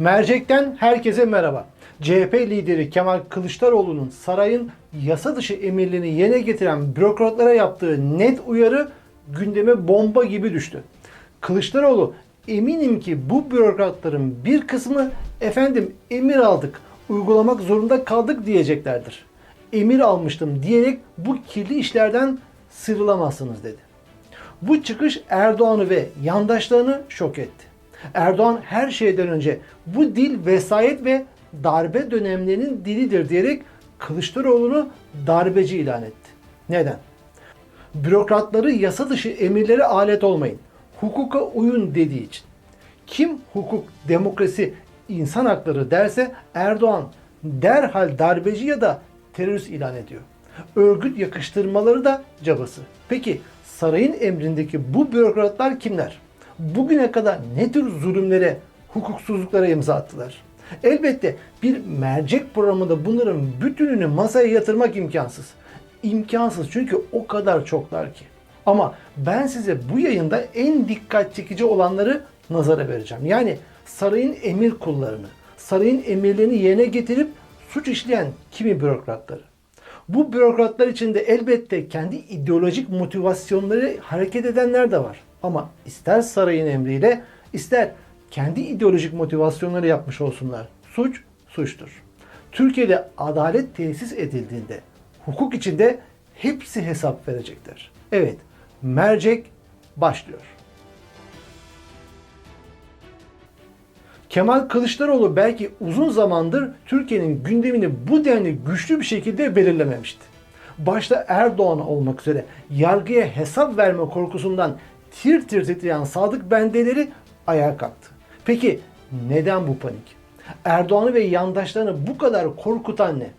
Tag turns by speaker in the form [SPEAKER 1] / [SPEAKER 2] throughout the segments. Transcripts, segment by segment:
[SPEAKER 1] Mercek'ten herkese merhaba. CHP lideri Kemal Kılıçdaroğlu'nun sarayın yasa dışı emirlerini yerine getiren bürokratlara yaptığı net uyarı gündeme bomba gibi düştü. Kılıçdaroğlu eminim ki bu bürokratların bir kısmı efendim emir aldık, uygulamak zorunda kaldık diyeceklerdir. Emir almıştım diyerek bu kirli işlerden sıyrılamazsınız dedi. Bu çıkış Erdoğan'ı ve yandaşlarını şok etti. Erdoğan her şeyden önce bu dil vesayet ve darbe dönemlerinin dilidir diyerek Kılıçdaroğlu'nu darbeci ilan etti. Neden? Bürokratları yasa dışı emirlere alet olmayın. Hukuka uyun dediği için. Kim hukuk, demokrasi, insan hakları derse Erdoğan derhal darbeci ya da terörist ilan ediyor. Örgüt yakıştırmaları da cabası. Peki sarayın emrindeki bu bürokratlar kimler? Bugüne kadar ne tür zulümlere, hukuksuzluklara imza attılar? Elbette bir mercek programında bunların bütününü masaya yatırmak imkansız. İmkansız çünkü o kadar çoklar ki. Ama ben size bu yayında en dikkat çekici olanları nazara vereceğim. Yani sarayın emir kullarını, sarayın emirlerini yerine getirip suç işleyen kimi bürokratları. Bu bürokratlar içinde elbette kendi ideolojik motivasyonları hareket edenler de var. Ama ister sarayın emriyle ister kendi ideolojik motivasyonları yapmış olsunlar. Suç suçtur. Türkiye'de adalet tesis edildiğinde hukuk içinde hepsi hesap verecekler. Evet, mercek başlıyor. Kemal Kılıçdaroğlu belki uzun zamandır Türkiye'nin gündemini bu denli güçlü bir şekilde belirlememişti. Başta Erdoğan olmak üzere yargıya hesap verme korkusundan tir tir titreyen sadık bendeleri ayağa kalktı. Peki neden bu panik? Erdoğan'ı ve yandaşlarını bu kadar korkutan ne?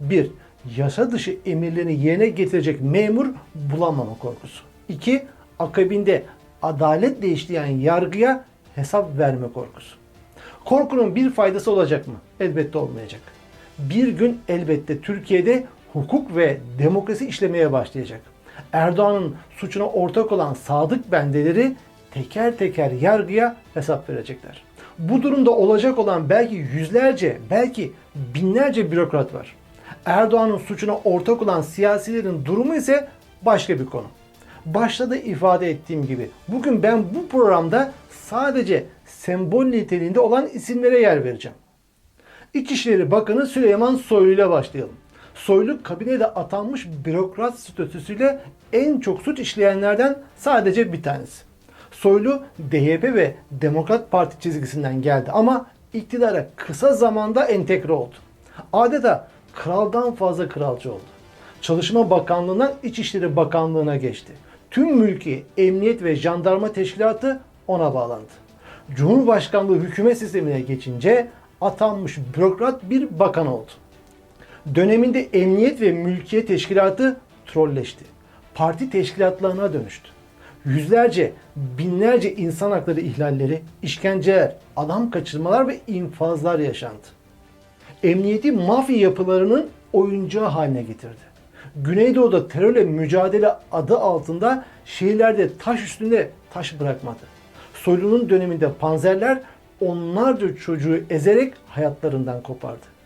[SPEAKER 1] 1. Yasa dışı emirlerini yerine getirecek memur bulamama korkusu. 2. Akabinde adaletle işleyen yargıya hesap verme korkusu. Korkunun bir faydası olacak mı? Elbette olmayacak. Bir gün elbette Türkiye'de hukuk ve demokrasi işlemeye başlayacak. Erdoğan'ın suçuna ortak olan sadık bendeleri teker teker yargıya hesap verecekler. Bu durumda olacak olan belki yüzlerce, belki binlerce bürokrat var. Erdoğan'ın suçuna ortak olan siyasilerin durumu ise başka bir konu. Başta da ifade ettiğim gibi bugün ben bu programda sadece sembol niteliğinde olan isimlere yer vereceğim. İçişleri Bakanı Süleyman Soylu ile başlayalım. Soylu kabinede atanmış bürokrat statüsüyle en çok suç işleyenlerden sadece bir tanesi. Soylu DYP ve Demokrat Parti çizgisinden geldi ama iktidara kısa zamanda entegre oldu. Adeta kraldan fazla kralcı oldu. Çalışma Bakanlığı'ndan İçişleri Bakanlığı'na geçti. Tüm mülki, emniyet ve jandarma teşkilatı ona bağlandı. Cumhurbaşkanlığı hükümet sistemine geçince atanmış bürokrat bir bakan oldu. Döneminde emniyet ve mülkiye teşkilatı trolleşti. Parti teşkilatlarına dönüştü. Yüzlerce, binlerce insan hakları ihlalleri, işkenceler, adam kaçırmalar ve infazlar yaşandı. Emniyeti mafya yapılarının oyuncağı haline getirdi. Güneydoğu'da terörle mücadele adı altında şehirlerde taş üstünde taş bırakmadı. Soylu'nun döneminde panzerler onlarca çocuğu ezerek hayatlarından kopardı.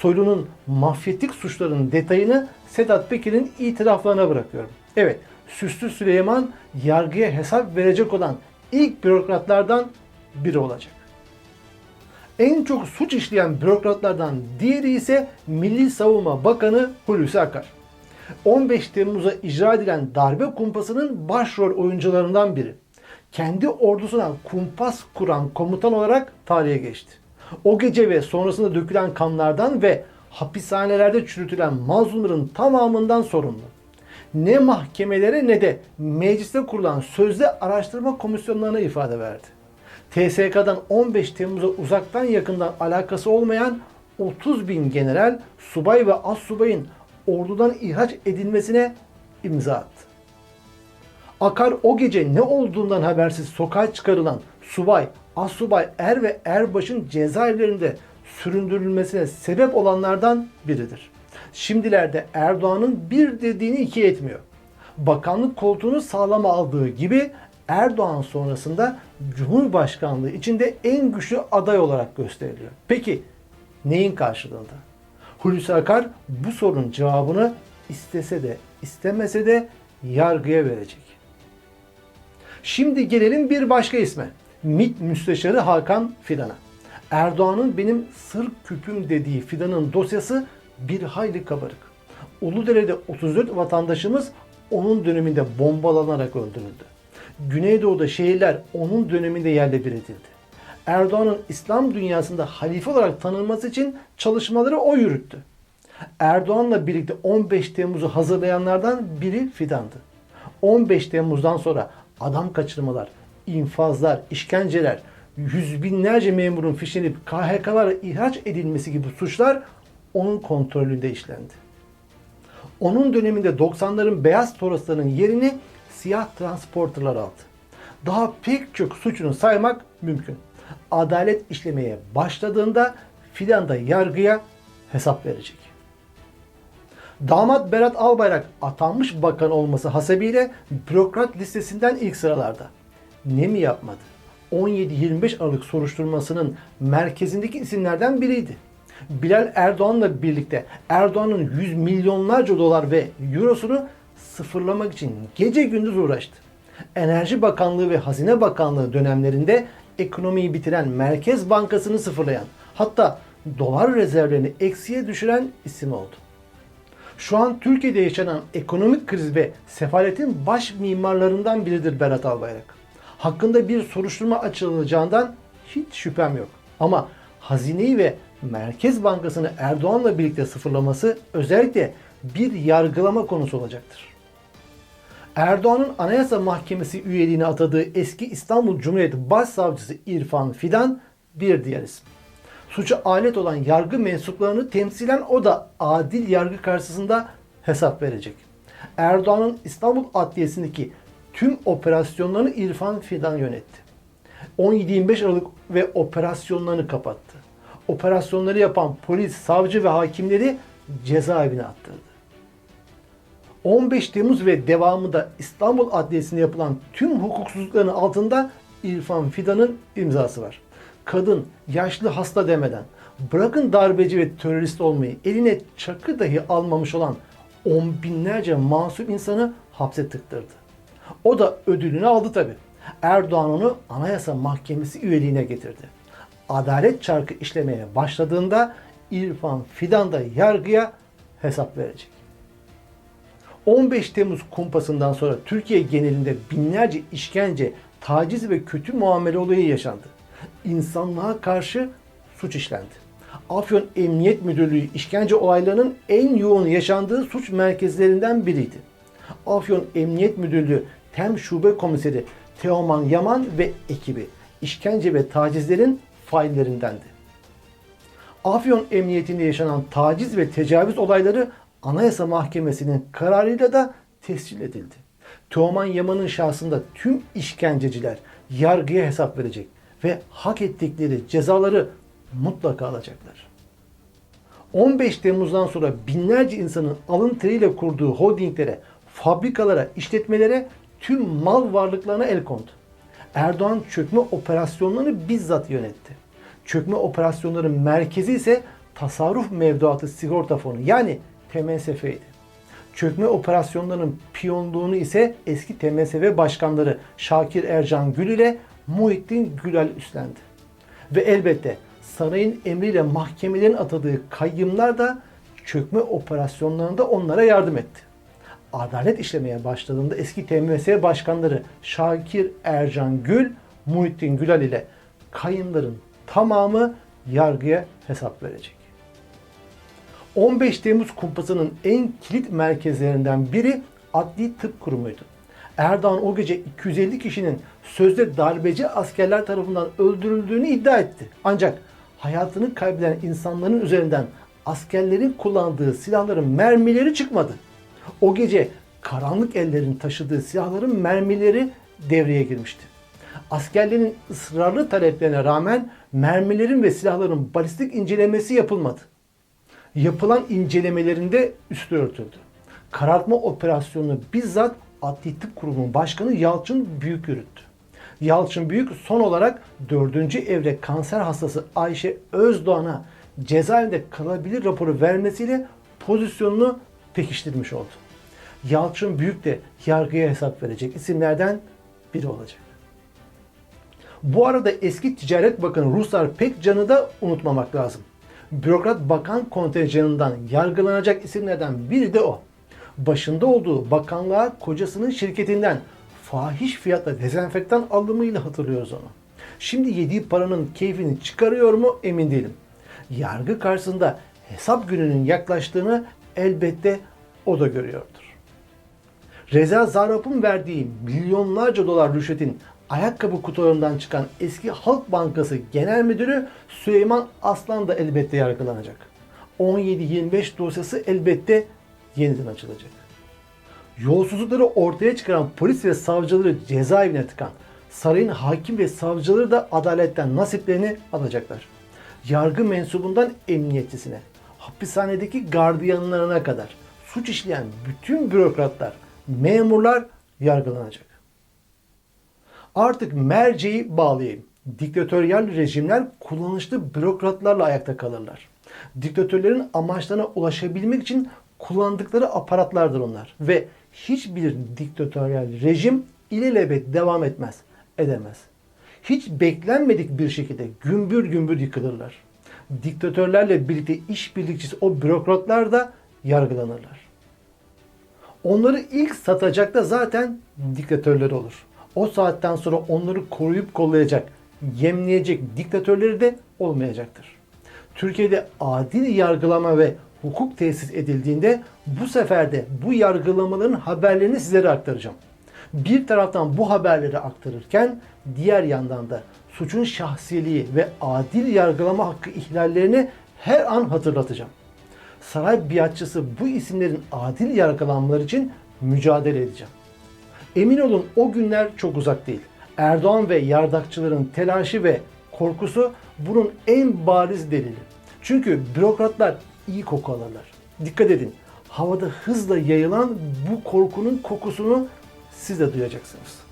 [SPEAKER 1] Soylu'nun mafyatik suçlarının detayını Sedat Peker'in itiraflarına bırakıyorum. Evet, Süslü Süleyman yargıya hesap verecek olan ilk bürokratlardan biri olacak. En çok suç işleyen bürokratlardan diğeri ise Milli Savunma Bakanı Hulusi Akar. 15 Temmuz'a icra edilen darbe kumpasının başrol oyuncularından biri. Kendi ordusuna kumpas kuran komutan olarak tarihe geçti. O gece ve sonrasında dökülen kanlardan ve hapishanelerde çürütülen mazlumların tamamından sorumlu. Ne mahkemelere ne de mecliste kurulan sözde araştırma komisyonlarına ifade verdi. TSK'dan 15 Temmuz'a uzaktan yakından alakası olmayan 30 bin general, subay ve az subayın ordudan ihraç edilmesine imza attı. Akar o gece ne olduğundan habersiz sokağa çıkarılan subay, assubay, er ve erbaşın cezaevlerinde süründürülmesine sebep olanlardan biridir. Şimdilerde Erdoğan'ın bir dediğini iki etmiyor. Bakanlık koltuğunu sağlama aldığı gibi Erdoğan sonrasında Cumhurbaşkanlığı içinde en güçlü aday olarak gösteriliyor. Peki neyin karşılığında? Hulusi Akar bu sorunun cevabını istese de istemese de yargıya verecek. Şimdi gelelim bir başka isme. MİT Müsteşarı Hakan Fidan'a. Erdoğan'ın benim sır küpüm dediği Fidan'ın dosyası bir hayli kabarık. Uludere'de 34 vatandaşımız onun döneminde bombalanarak öldürüldü. Güneydoğu'da şehirler onun döneminde yerle bir edildi. Erdoğan'ın İslam dünyasında halife olarak tanınması için çalışmaları o yürüttü. Erdoğan'la birlikte 15 Temmuz'u hazırlayanlardan biri Fidan'dı. 15 Temmuz'dan sonra adam kaçırmalar, infazlar, işkenceler, yüz binlerce memurun fişlenip KHK'lara ihraç edilmesi gibi suçlar onun kontrolünde işlendi. Onun döneminde 90'ların beyaz toroslarının yerini siyah transporterlar aldı. Daha pek çok suçunu saymak mümkün. Adalet işlemeye başladığında filan da yargıya hesap verecek. Damat Berat Albayrak atanmış bakan olması hasebiyle bürokrat listesinden ilk sıralarda. Ne mi yapmadı? 17-25 Aralık soruşturmasının merkezindeki isimlerden biriydi. Bilal Erdoğan'la birlikte Erdoğan'ın yüz milyonlarca dolar ve eurosunu sıfırlamak için gece gündüz uğraştı. Enerji Bakanlığı ve Hazine Bakanlığı dönemlerinde ekonomiyi bitiren Merkez Bankası'nı sıfırlayan, hatta dolar rezervlerini eksiye düşüren isim oldu. Şu an Türkiye'de yaşanan ekonomik kriz ve sefaletin baş mimarlarından biridir Berat Albayrak. Hakkında bir soruşturma açılacağından hiç şüphem yok. Ama hazineyi ve Merkez Bankası'nı Erdoğan'la birlikte sıfırlaması özellikle bir yargılama konusu olacaktır. Erdoğan'ın Anayasa Mahkemesi üyeliğine atadığı eski İstanbul Cumhuriyeti Başsavcısı İrfan Fidan bir diğer isim. Suça alet olan yargı mensuplarını temsilen o da adil yargı karşısında hesap verecek. Erdoğan'ın İstanbul Adliyesi'ndeki tüm operasyonlarını İrfan Fidan yönetti. 17-25 Aralık ve operasyonlarını kapattı. Operasyonları yapan polis, savcı ve hakimleri cezaevine attırdı. 15 Temmuz ve devamında İstanbul Adliyesi'nde yapılan tüm hukuksuzlukların altında İrfan Fidan'ın imzası var. Kadın, yaşlı hasta demeden, bırakın darbeci ve terörist olmayı eline çakı dahi almamış olan on binlerce masum insanı hapse tıktırdı. O da ödülünü aldı tabi. Erdoğan onu Anayasa Mahkemesi üyeliğine getirdi. Adalet çarkı işlemeye başladığında İrfan Fidan da yargıya hesap verecek. 15 Temmuz kumpasından sonra Türkiye genelinde binlerce işkence, taciz ve kötü muamele olayı yaşandı. İnsanlığa karşı suç işlendi. Afyon Emniyet Müdürlüğü işkence olaylarının en yoğun yaşandığı suç merkezlerinden biriydi. Afyon Emniyet Müdürlüğü Tem Şube Komiseri Teoman Yaman ve ekibi işkence ve tacizlerin faillerindendi. Afyon Emniyetinde yaşanan taciz ve tecavüz olayları Anayasa Mahkemesi'nin kararıyla da tescil edildi. Teoman Yaman'ın şahsında tüm işkenceciler yargıya hesap verecek ve hak ettikleri cezaları mutlaka alacaklar. 15 Temmuz'dan sonra binlerce insanın alın teriyle kurduğu holdinglere, fabrikalara, işletmelere tüm mal varlıklarına el kondu. Erdoğan çökme operasyonlarını bizzat yönetti. Çökme operasyonların merkezi ise tasarruf mevduatı sigorta fonu yani TMSF'ydi. Çökme operasyonlarının piyonluğunu ise eski TMSF başkanları Şakir Ercan Gül ile Muhittin Gülal üstlendi. Ve elbette sarayın emriyle mahkemelerin atadığı kayyımlar da çökme operasyonlarında onlara yardım etti. Adalet işlemeye başladığında eski TMS başkanları Şakir Ercan Gül, Muhittin Gülal ile kayınların tamamı yargıya hesap verecek. 15 Temmuz kumpasının en kilit merkezlerinden biri Adli Tıp Kurumu'ydu. Erdoğan o gece 250 kişinin sözde darbeci askerler tarafından öldürüldüğünü iddia etti. Ancak hayatını kaybeden insanların üzerinden askerlerin kullandığı silahların mermileri çıkmadı. O gece karanlık ellerin taşıdığı silahların mermileri devreye girmişti. Askerlerin ısrarlı taleplerine rağmen mermilerin ve silahların balistik incelemesi yapılmadı. Yapılan incelemelerinde üstü örtüldü. Karartma operasyonunu bizzat Adli Tıp Kurumu'nun başkanı Yalçın Büyük yürüttü. Yalçın Büyük son olarak 4. evre kanser hastası Ayşe Özdoğan'a cezaevinde kalabilir raporu vermesiyle pozisyonunu pekiştirmiş oldu. Yalçın Büyük de yargıya hesap verecek isimlerden biri olacak. Bu arada eski Ticaret Bakanı Ruslar Pekcan'ı da unutmamak lazım. Bürokrat bakan kontenjanından yargılanacak isimlerden biri de o. Başında olduğu bakanlığa kocasının şirketinden fahiş fiyatla dezenfektan alımıyla hatırlıyoruz onu. Şimdi yediği paranın keyfini çıkarıyor mu emin değilim. Yargı karşısında hesap gününün yaklaştığını elbette o da görüyordur. Reza Zarrab'ın verdiği milyonlarca dolar rüşvetin ayakkabı kutularından çıkan eski Halk Bankası Genel Müdürü Süleyman Aslan da elbette yargılanacak. 17-25 dosyası elbette yeniden açılacak. Yolsuzlukları ortaya çıkaran polis ve savcıları cezaevine tıkan, sarayın hakim ve savcıları da adaletten nasiplerini alacaklar. Yargı mensubundan emniyetçisine, hapishanedeki gardiyanlarına kadar suç işleyen bütün bürokratlar, memurlar yargılanacak. Artık merceği bağlayayım. Diktatöryal rejimler kullanışlı bürokratlarla ayakta kalırlar. Diktatörlerin amaçlarına ulaşabilmek için kullandıkları aparatlardır onlar. Ve hiçbir diktatöryal rejim ilelebet devam etmez, edemez. Hiç beklenmedik bir şekilde gümbür gümbür yıkılırlar. Diktatörlerle birlikte işbirlikçisi o bürokratlar da yargılanırlar. Onları ilk satacak da zaten diktatörler olur. O saatten sonra onları koruyup kollayacak, yemleyecek diktatörleri de olmayacaktır. Türkiye'de adil yargılama ve hukuk tesis edildiğinde bu sefer de bu yargılamaların haberlerini sizlere aktaracağım. Bir taraftan bu haberleri aktarırken diğer yandan da suçun şahsiliği ve adil yargılama hakkı ihlallerini her an hatırlatacağım. Saray biatçısı bu isimlerin adil yargılanmaları için mücadele edeceğim. Emin olun o günler çok uzak değil. Erdoğan ve yardakçıların telaşı ve korkusu bunun en bariz delili. Çünkü bürokratlar iyi koku alırlar. Dikkat edin. Havada hızla yayılan bu korkunun kokusunu siz de duyacaksınız.